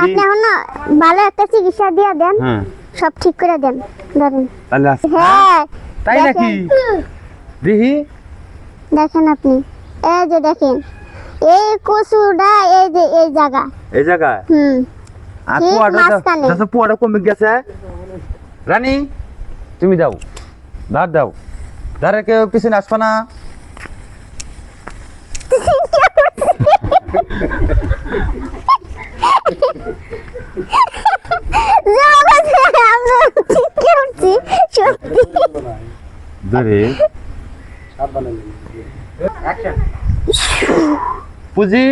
আপনি এখন না ভালো একটা চিকিৎসা দিয়ে দেন হ্যাঁ। সব ঠিক করে দেন ধরেন। হ্যাঁ তাই নাকি। দেখি দেখেন আপনি এই যে দেখেন এই কচুটা এই যে এই জায়গা। এই জায়গায় হুম। আর পোয়াটা মাঝখানে। পোয়াটা কমে গেছে রানী তুমি যাও। ধার দাও। ধারে কেউ পিছনে আসবে না আমরা ঠিক করছি সত্যি ধরে। পুজি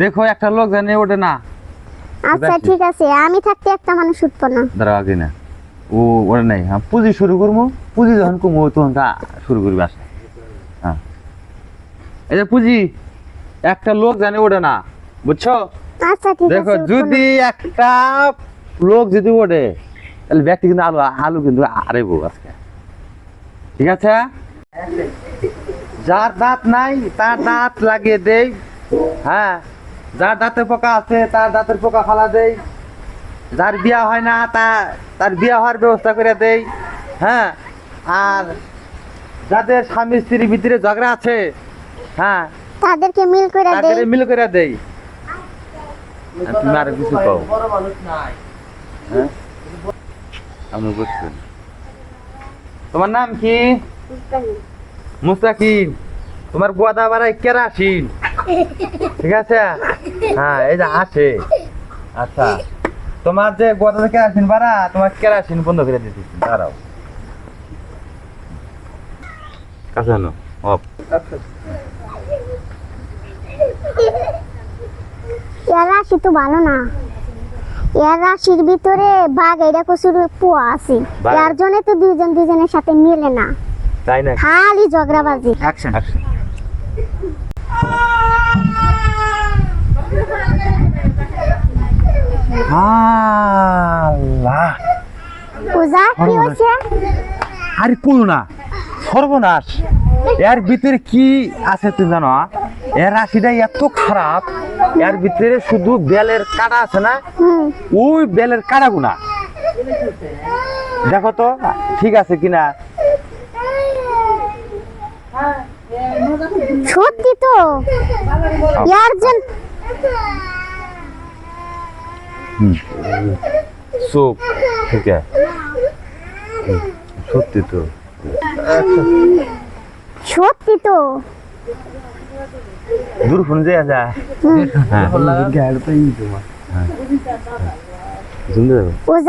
দেখো একটা লোক জানে ওঠে না। আচ্ছা ঠিক আছে আমি থাকতে একটা মানুষ উঠবো না। দাঁড়াও আগে না। ও ওটা নাই হ্যাঁ পুঁজি শুরু করব। পুঁজি যখন কমবো তখন তা শুরু করবি আসা। হ্যাঁ। এই যে পুঁজি একটা লোক জানে ওঠে না বুঝছ? আচ্ছা ঠিক দেখো যদি একটা লোক যদি ওঠে তাহলে ব্যক্তি কিন্তু আলু আলু কিন্তু আরেবো আজকে। ঠিক আছে? যার দাঁত নাই তার দাঁত লাগিয়ে দেই। হ্যাঁ যার দাঁতে পোকা আছে তার দাঁতের পোকা ফালা দেই। যার বিয়া হয় না তা তার বিয়া হওয়ার ব্যবস্থা করে দেই। হ্যাঁ আর যাদের স্বামী স্ত্রীর ভিতরে ঝগড়া আছে হ্যাঁ তাদেরকে মিল করে দেই। মিল করে দেই। আর তুমি আর কিছু পাও হ্যাঁ? আমি বুঝছি। তোমার নাম কি? মুস্তাকিম তোমার গোয়াদা বাড়াই কেরাসিন। ঠিক আছে? হ্যাঁ এই যে আসে। আচ্ছা। তোমার যে গোয়াদা কেরাসিন বাড়া, তোমার কেরাসিন বন্ধ করে দিতেছি দাঁড়াও। কাছে আনো। অফ। রাশি তো ভালো না। এর রাশির ভিতরে বাঘ এটা কচুর পোয়া আছে? এর জন্য তো দুজন দুজনের সাথে মিলে না। তাই না খালি ঝগড়াবাজি। অ্যাকশন অ্যাকশন আল্লাহ। পূজা কি হচ্ছে আরে কোন না সর্বনাশ। এর ভিতরে কি আছে তুমি জানো এর রাশিটা এত খারাপ এর ভিতরে শুধু বেলের কাটা আছে না? ওই বেলের কাটা গুনা দেখো তো ঠিক আছে কিনা? সত্যি তো? এর জন চোখ ঠিক আছে। সত্যি তো। সত্যি তো? দূর ফোন যে যা। হুম হ্যাঁ। হ্যাঁ শুনতে যাবে পূজা